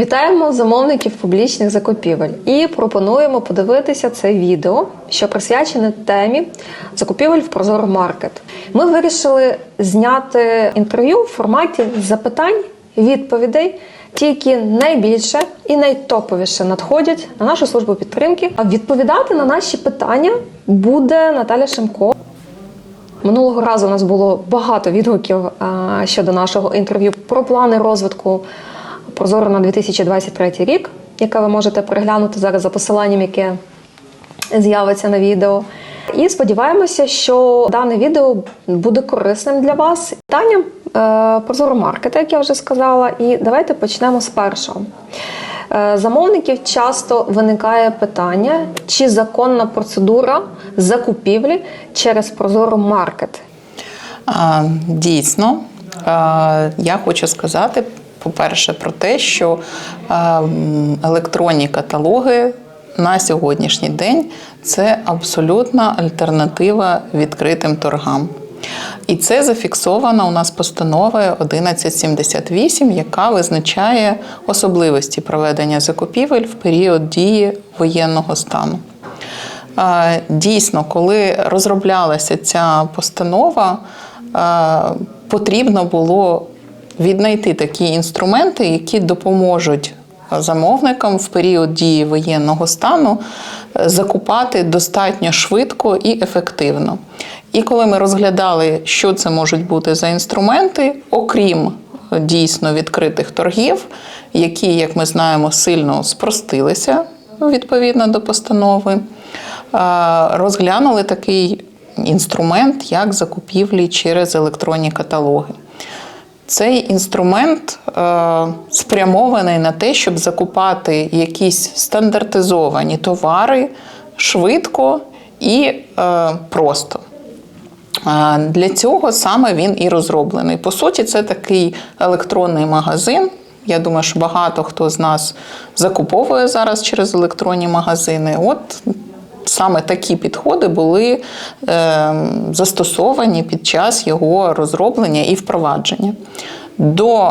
Вітаємо замовників публічних закупівель і пропонуємо подивитися це відео, що присвячене темі закупівель в Прозоро Маркет. Ми вирішили зняти інтерв'ю в форматі запитань, відповідей, ті, які найбільше і найтоповіше надходять на нашу службу підтримки. А відповідати на наші питання буде Наталя Шимко. Минулого разу у нас було багато відгуків щодо нашого інтерв'ю про плани розвитку Прозоро на 2023 рік, яке ви можете переглянути зараз за посиланням, яке з'явиться на відео. І сподіваємося, що дане відео буде корисним для вас. Питання е, Прозоро маркета, як я вже сказала, і давайте почнемо з першого. Е, Замовників часто виникає питання, чи законна процедура закупівлі через Прозоро маркет. Дійсно, я хочу сказати, по-перше, про те, що електронні каталоги на сьогоднішній день це абсолютна альтернатива відкритим торгам. І це зафіксовано у нас постановою 1178, яка визначає особливості проведення закупівель в період дії воєнного стану. Е, Дійсно, коли розроблялася ця постанова, е, потрібно було віднайти такі інструменти, які допоможуть замовникам в період дії воєнного стану е, закупати достатньо швидко і ефективно. І коли ми розглядали, що це можуть бути за інструменти, окрім е, дійсно відкритих торгів, які, як ми знаємо, сильно спростилися відповідно до постанови, е, розглянули такий інструмент, як закупівлі через електронні каталоги. Цей інструмент е, спрямований на те, щоб закупати якісь стандартизовані товари швидко і е, просто. Е, Для цього саме він і розроблений. По суті, це такий електронний магазин. Я думаю, що багато хто з нас закуповує зараз через електронні магазини. От саме такі підходи були е, застосовані під час його розроблення і впровадження. До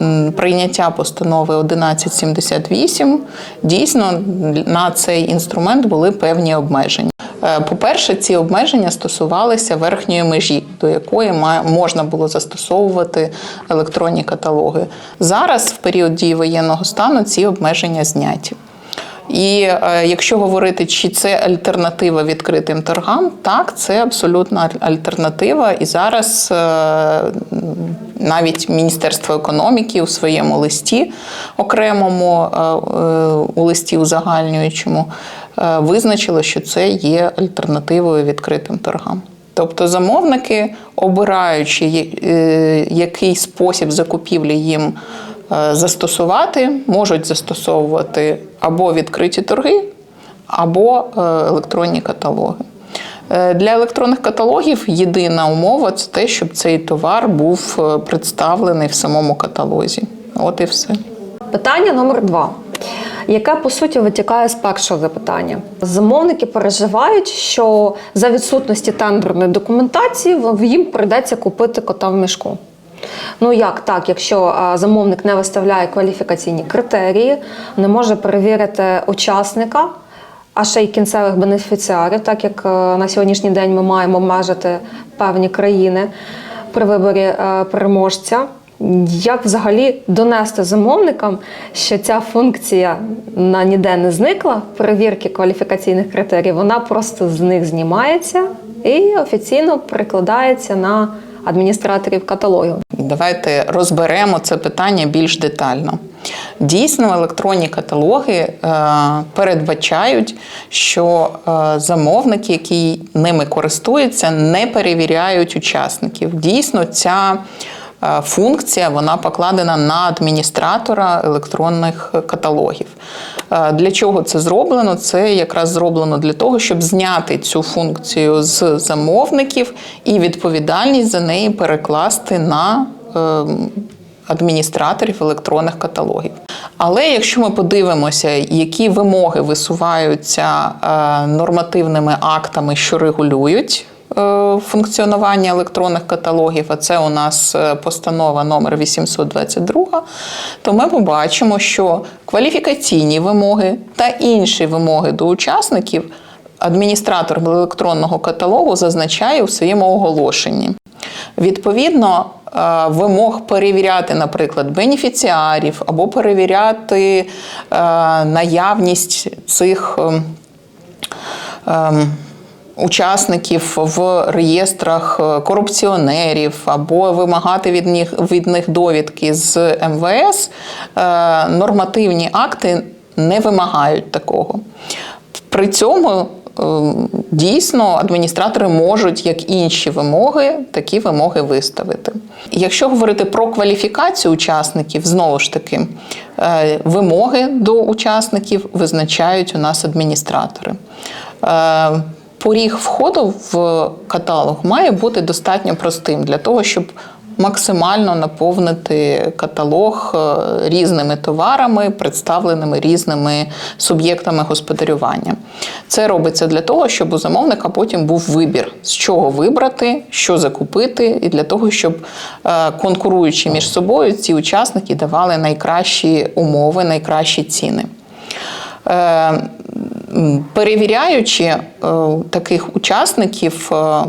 е, прийняття постанови 1178 дійсно на цей інструмент були певні обмеження. Е, По-перше, ці обмеження стосувалися верхньої межі, до якої можна було застосовувати електронні каталоги. Зараз, в період дії воєнного стану, ці обмеження зняті. І е, якщо говорити, чи це альтернатива відкритим торгам, так, це абсолютна альтернатива. І зараз е, навіть Міністерство економіки у своєму листі окремому е, у листі узагальнюючому визначило, що це є альтернативою відкритим торгам. Тобто замовники, обираючи який спосіб закупівлі їм застосувати, можуть застосовувати або відкриті торги, або е, електронні каталоги. Е, Для електронних каталогів єдина умова це те, щоб цей товар був е, представлений в самому каталозі. От і все. Питання номер два, яке по суті витікає з першого запитання. Замовники переживають, що за відсутності тендерної документації їм прийдеться купити кота в мішку. Ну як так, якщо замовник не виставляє кваліфікаційні критерії, не може перевірити учасника, а ще й кінцевих бенефіціарів, так як е, на сьогоднішній день ми маємо обмежити певні країни при виборі е, переможця. Як взагалі донести замовникам, що ця функція на ніде не зникла, перевірки кваліфікаційних критерій, вона просто з них знімається і офіційно перекладається на адміністраторів каталогів. Давайте розберемо це питання більш детально. Дійсно, електронні каталоги е, передбачають, що е, замовники, які ними користуються, не перевіряють учасників. Дійсно, ця е, функція вона покладена на адміністратора електронних каталогів. Для чого це зроблено? Це якраз зроблено для того, щоб зняти цю функцію з замовників і відповідальність за неї перекласти на е, адміністраторів електронних каталогів. Але якщо ми подивимося, які вимоги висуваються е, нормативними актами, що регулюють функціонування електронних каталогів, а це у нас е, постанова номер 822, то ми побачимо, що кваліфікаційні вимоги та інші вимоги до учасників адміністратор електронного каталогу зазначає у своєму оголошенні. Відповідно, е, вимог перевіряти, наприклад, бенефіціарів або перевіряти е, наявність цих ем, ем, учасників в реєстрах е, корупціонерів або вимагати від них, від них довідки з МВС, е, нормативні акти не вимагають такого. При цьому е, дійсно адміністратори можуть, як інші вимоги, такі вимоги виставити. Якщо говорити про кваліфікацію учасників, знову ж таки, вимоги до учасників визначають у нас адміністратори. Е, Поріг входу в каталог має бути достатньо простим для того, щоб максимально наповнити каталог е, різними товарами, представленими різними суб'єктами господарювання. Це робиться для того, щоб у замовника потім був вибір, з чого вибрати, що закупити, і для того, щоб е, конкуруючи між собою, ці учасники давали найкращі умови, найкращі ціни. Перевіряючи е, таких учасників, е,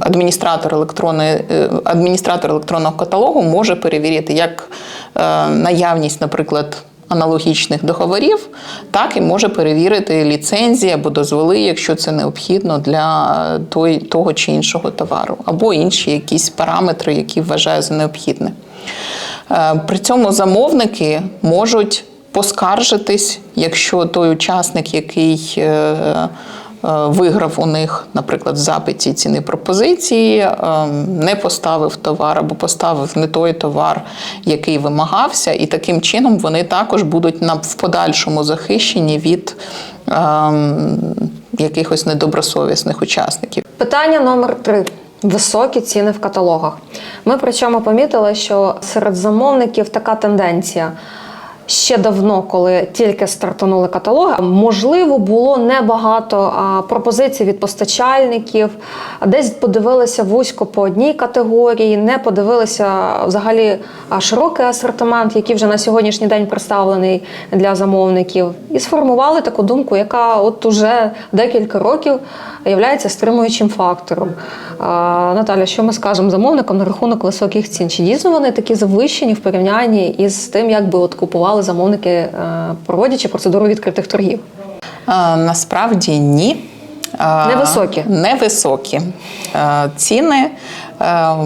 адміністратор електронної е, адміністратор електронного каталогу може перевірити як наявність, наприклад. Аналогічних договорів, так і може перевірити ліцензії або дозволи, якщо це необхідно для той, того чи іншого товару, або інші якісь параметри, які вважає за необхідне. При цьому замовники можуть поскаржитись, якщо той учасник, який е, е, виграв у них, наприклад, в запиті ціни пропозиції, е, не поставив товар або поставив не той товар, який вимагався, і таким чином вони також будуть в подальшому захищені від якихось недобросовісних учасників. Питання номер три. Високі ціни в каталогах. Ми причому помітили, що серед замовників така тенденція. Ще давно, коли тільки стартанули каталоги, можливо, було небагато пропозицій від постачальників. Десь подивилися вузько по одній категорії, не подивилися взагалі широкий асортимент, який вже на сьогоднішній день представлений для замовників, і сформували таку думку, яка от уже декілька років є стримуючим фактором. Наталя, що ми скажемо замовникам на рахунок високих цін? Чи дійсно вони такі завищені в порівнянні із тим, як би от купували замовники, е, проводячи процедуру відкритих торгів? А, Насправді ні. Невисокі. Невисокі. Е, Ціни е,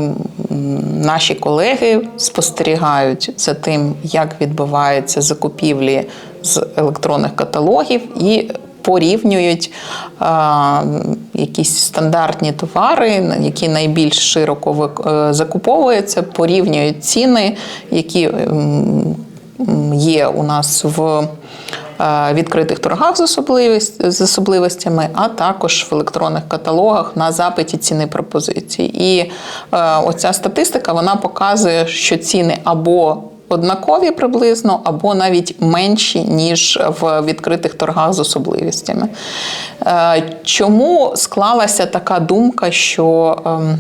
наші колеги спостерігають за тим, як відбуваються закупівлі з електронних каталогів і порівнюють якісь стандартні товари, які найбільш широко е, закуповуються, порівнюють ціни, які є у нас в е, відкритих торгах з, з особливостями, а також в електронних каталогах на запиті ціни пропозицій. І е, оця статистика вона показує, що ціни або однакові приблизно, або навіть менші, ніж в відкритих торгах з особливостями. Е, Чому склалася така думка, що ем,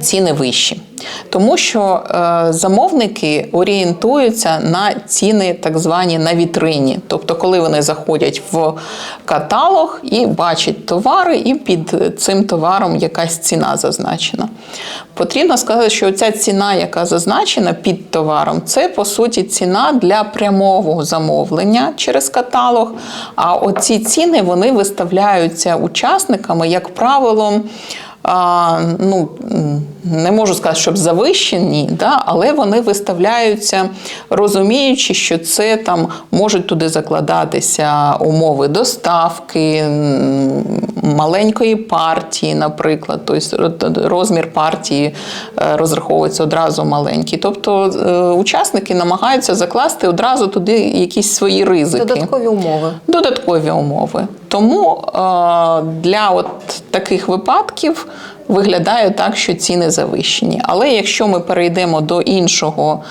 ціни вищі. Тому що е, замовники орієнтуються на ціни, так звані на вітрині. Тобто, коли вони заходять в каталог і бачать товари, і під цим товаром якась ціна зазначена. Потрібно сказати, що ця ціна, яка зазначена під товаром, це по суті ціна для прямого замовлення через каталог. А оці ціни вони виставляються учасниками, як правило. А, ну, не можу сказати, щоб завищені, да, але вони виставляються, розуміючи, що це там можуть туди закладатися умови доставки, маленької партії, наприклад, тобто розмір партії е, розраховується одразу маленький. Тобто е, учасники намагаються закласти одразу туди якісь свої ризики Додаткові умови. додаткові умови. Тому е, для от таких випадків виглядає так, що ціни завищені. Але якщо ми перейдемо до іншого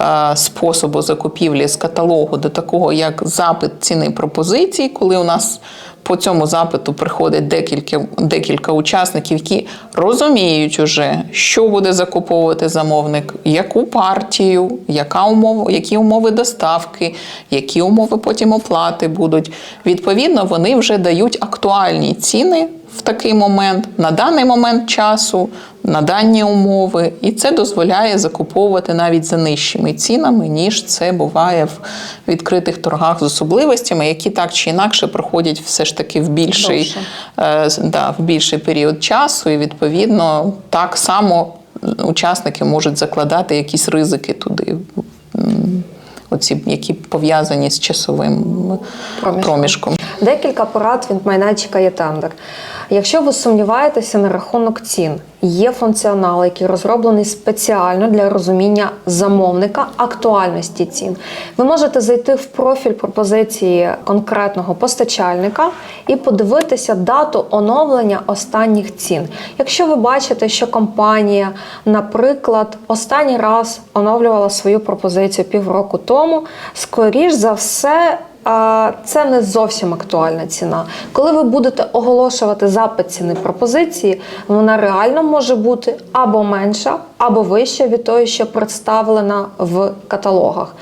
е, способу закупівлі з каталогу, до такого як запит ціни пропозицій, коли у нас по цьому запиту приходить декілька, декілька учасників, які розуміють уже, що буде закуповувати замовник, яку партію, яка умова, які умови доставки, які умови потім оплати будуть. Відповідно, вони вже дають актуальні ціни в такий момент, на даний момент часу, на дані умови, і це дозволяє закуповувати навіть за нижчими цінами, ніж це буває в відкритих торгах з особливостями, які так чи інакше проходять все ж таки в більший, е, да, в більший період часу, і відповідно так само учасники можуть закладати якісь ризики туди. Оці, які пов'язані з часовим Проміжком. проміжком. Декілька порад від майданчика є тендер. Якщо ви сумніваєтеся на рахунок цін, є функціонал, який розроблений спеціально для розуміння замовника актуальності цін. Ви можете зайти в профіль пропозиції конкретного постачальника і подивитися дату оновлення останніх цін. Якщо ви бачите, що компанія, наприклад, останній раз оновлювала свою пропозицію півроку тому, скоріш за все. Це не зовсім актуальна ціна. Коли ви будете оголошувати запит ціни пропозиції, вона реально може бути або менша, або вища від тої, що представлена в каталогах.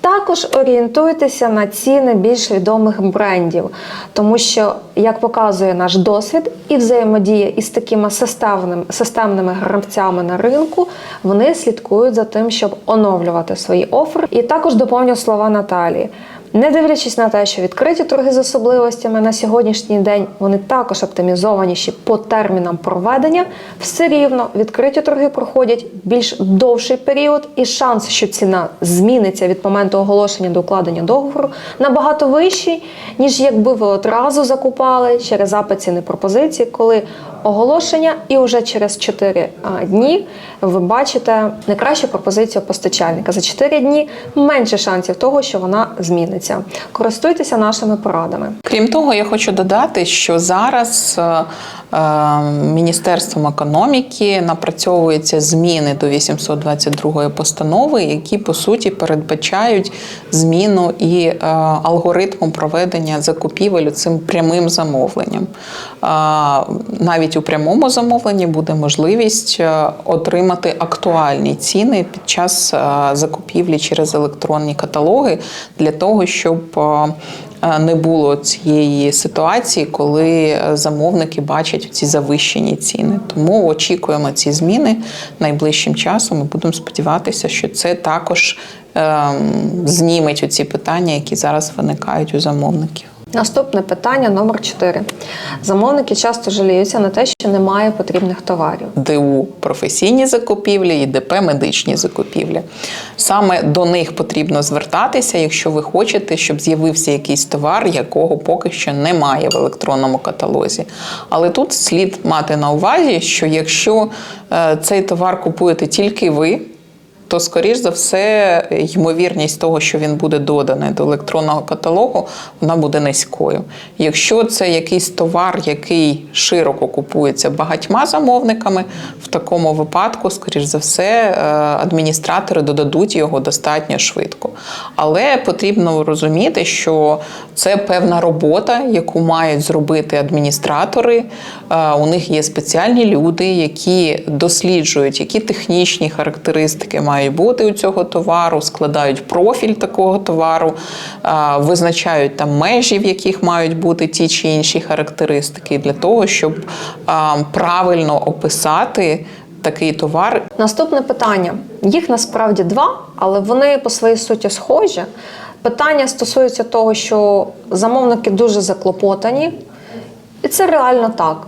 Також орієнтуйтеся на ціни більш відомих брендів, тому що, як показує наш досвід і взаємодія із такими системними, системними гравцями на ринку, вони слідкують за тим, щоб оновлювати свої офери. І також доповню слова Наталії. Не дивлячись на те, що відкриті торги з особливостями на сьогоднішній день вони також оптимізованіші по термінам проведення, все рівно відкриті торги проходять більш довший період, і шанс, що ціна зміниться від моменту оголошення до укладення договору, набагато вищий, ніж якби ви одразу закупали через запит ціни пропозиції, коли оголошення, і вже через 4 дні ви бачите найкращу пропозицію постачальника. За 4 дні менше шансів того, що вона зміниться. Користуйтеся нашими порадами. Крім того, я хочу додати, що зараз е, Міністерством економіки напрацьовуються зміни до 822 постанови, які по суті передбачають зміну і е, алгоритму проведення закупівель цим прямим замовленням. Е, Навіть у прямому замовленні буде можливість е, отримати актуальні ціни під час е, закупівлі через електронні каталоги для того, щоб е, е, не було цієї ситуації, коли е, замовники бачать ці завищені ціни. Тому очікуємо ці зміни найближчим часом. Ми будемо сподіватися, що це також ем, зніметь оці питання, які зараз виникають у замовників. Наступне питання номер 4. Замовники часто жаліються на те, що немає потрібних товарів. ДУ професійні закупівлі і ДП медичні закупівлі. Саме до них потрібно звертатися, якщо ви хочете, щоб з'явився якийсь товар, якого поки що немає в електронному каталозі. Але тут слід мати на увазі, що якщо е, цей товар купуєте тільки ви, то, скоріш за все, ймовірність того, що він буде доданий до електронного каталогу, вона буде низькою. Якщо це якийсь товар, який широко купується багатьма замовниками, в такому випадку, скоріш за все, е, адміністратори додадуть його достатньо швидко. Але потрібно розуміти, що це певна робота, яку мають зробити адміністратори. Е, У них є спеціальні люди, які досліджують, які технічні характеристики мають бути у цього товару, складають профіль такого товару, визначають там межі, в яких мають бути ті чи інші характеристики, для того, щоб правильно описати такий товар Наступне питання. Їх насправді два, але вони по своїй суті схожі. Питання стосується того, що замовники дуже заклопотані, і це реально так.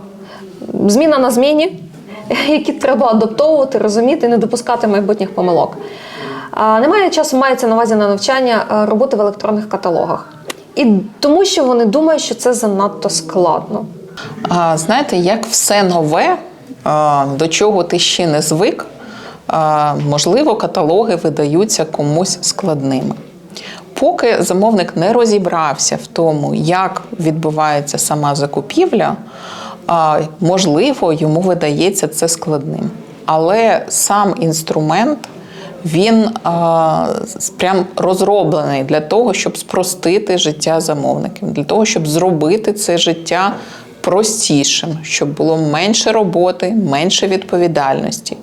Зміна на зміні, які треба адаптовувати, розуміти не допускати майбутніх помилок. Немає часу, мається на увазі на навчання е, роботи в електронних каталогах. І тому, що вони думають, що це занадто складно. А, Знаєте, як все нове, до чого ти ще не звик, можливо, каталоги видаються комусь складними. Поки замовник не розібрався в тому, як відбувається сама закупівля, можливо, йому видається це складним. Але сам інструмент він а, прям розроблений для того, щоб спростити життя замовників, для того, щоб зробити це життя простішим, щоб було менше роботи, менше відповідальності.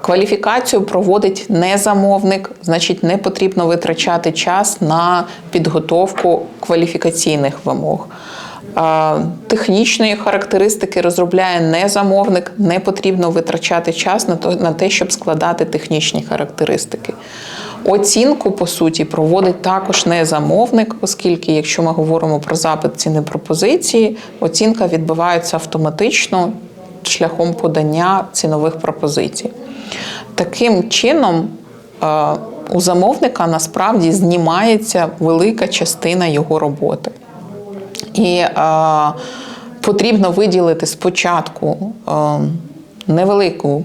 Кваліфікацію проводить не замовник, значить, не потрібно витрачати час на підготовку кваліфікаційних вимог. Технічної характеристики розробляє не замовник, не потрібно витрачати час на те, щоб складати технічні характеристики. Оцінку, по суті, проводить також не замовник, оскільки, якщо ми говоримо про запит ціни пропозиції, оцінка відбувається автоматично шляхом подання цінових пропозицій. Таким чином, у замовника насправді знімається велика частина його роботи. І е, потрібно виділити спочатку е, невелику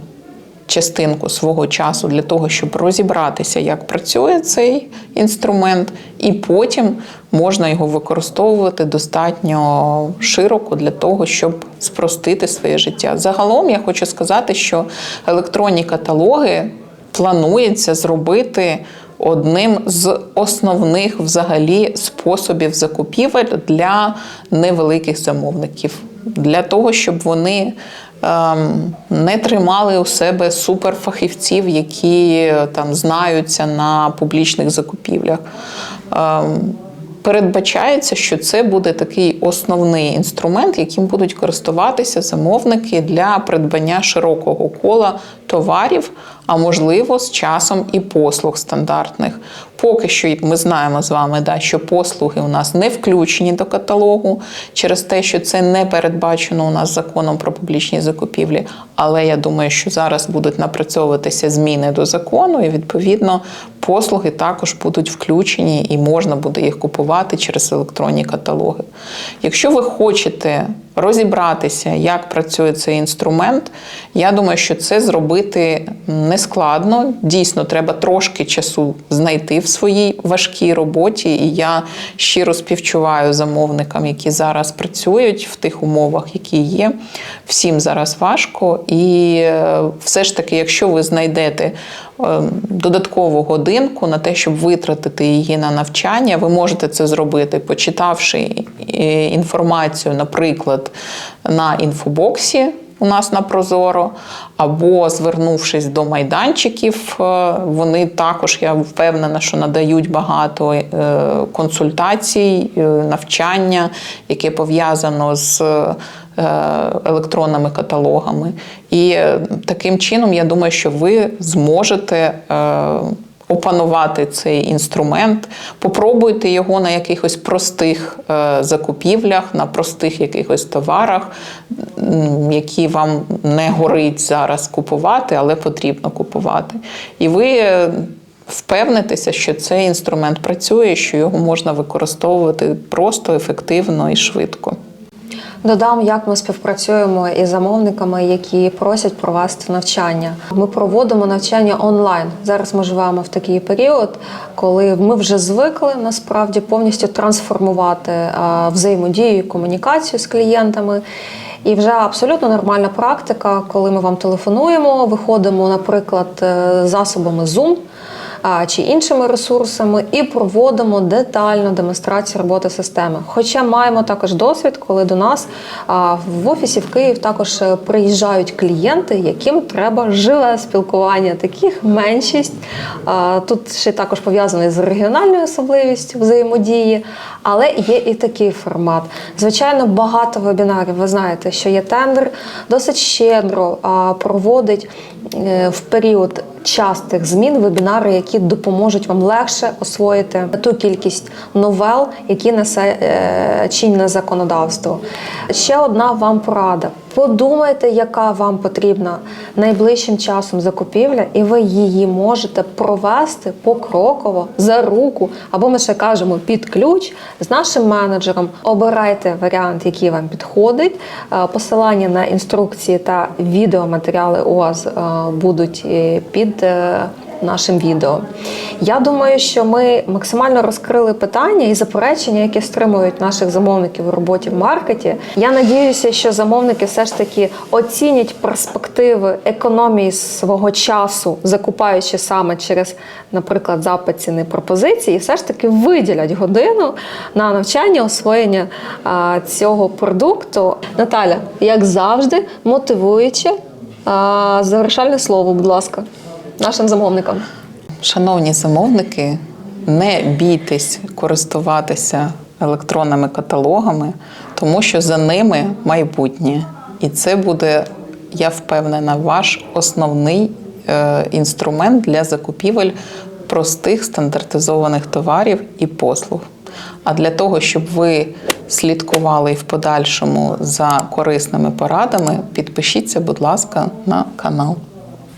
частинку свого часу для того, щоб розібратися, як працює цей інструмент, і потім можна його використовувати достатньо широко для того, щоб спростити своє життя. Загалом я хочу сказати, що електронні каталоги планується зробити одним з основних взагалі способів закупівель для невеликих замовників, для того, щоб вони ем, не тримали у себе суперфахівців, які е, там знаються на публічних закупівлях. Ем, Передбачається, що це буде такий основний інструмент, яким будуть користуватися замовники для придбання широкого кола товарів, а можливо, з часом і послуг стандартних. Поки що ми знаємо з вами, да, що послуги у нас не включені до каталогу через те, що це не передбачено у нас законом про публічні закупівлі. Але я думаю, що зараз будуть напрацьовуватися зміни до закону, і відповідно послуги також будуть включені і можна буде їх купувати через електронні каталоги. Якщо ви хочете розібратися, як працює цей інструмент, я думаю, що це зробити нескладно. Дійсно, треба трошки часу знайти в своїй важкій роботі. І я щиро співчуваю замовникам, які зараз працюють в тих умовах, які є. Всім зараз важко. І е, все ж таки, якщо ви знайдете додаткову годинку на те, щоб витратити її на навчання, ви можете це зробити, почитавши е, інформацію, наприклад, на інфобоксі. У нас на Прозоро, або звернувшись до майданчиків, е, вони також, я впевнена, що надають багато е, консультацій, навчання, яке пов'язано з електронними каталогами. І е, таким чином, я думаю, що ви зможете. е, Опанувати цей інструмент, попробуйте його на якихось простих е, закупівлях, на простих якихось товарах, які вам не горить зараз купувати, але потрібно купувати. І ви е, впевнитеся, що цей інструмент працює, що його можна використовувати просто, ефективно і швидко. Додам, як ми співпрацюємо із замовниками, які просять провести навчання. Ми проводимо навчання онлайн. Зараз ми живемо в такий період, коли ми вже звикли насправді повністю трансформувати взаємодію і комунікацію з клієнтами. І вже абсолютно нормальна практика, коли ми вам телефонуємо, виходимо, наприклад, е, засобами Zoom чи іншими ресурсами і проводимо детальну демонстрацію роботи системи. Хоча маємо також досвід, коли до нас в офісі в Київ також е, приїжджають клієнти, яким треба живе спілкування. Таких меншість тут ще також пов'язаний з регіональною особливістю взаємодії, але є і такий формат. Звичайно, багато вебінарів. Ви знаєте, що є тендер, досить щедро проводить е, в період частих змін вебінари, які допоможуть вам легше освоїти ту кількість новел, які несе е, чинне законодавство. Ще одна вам порада. Подумайте, яка вам потрібна найближчим часом закупівля, і ви її можете провести покроково за руку, або ми ще кажемо під ключ з нашим менеджером. Обирайте варіант, який вам підходить. Е, Посилання на інструкції та відеоматеріали у вас е, будуть е, під е, нашим відео. Я думаю, що ми максимально розкрили питання і заперечення, які стримують наших замовників у роботі в маркеті. Я надіюся, що замовники все ж таки оцінять перспективи економії свого часу, закупаючи саме через, наприклад, запит ціни пропозиції, і все ж таки виділять годину на навчання освоєння а, цього продукту. Наталя, як завжди, мотивуючи а, завершальне слово, будь ласка, нашим замовникам. Шановні замовники, не бійтесь користуватися електронними каталогами, тому що за ними майбутнє. І це буде, я впевнена, ваш основний е, інструмент для закупівель простих стандартизованих товарів і послуг. А для того, щоб ви слідкували в подальшому за корисними порадами, підпишіться, будь ласка, на канал.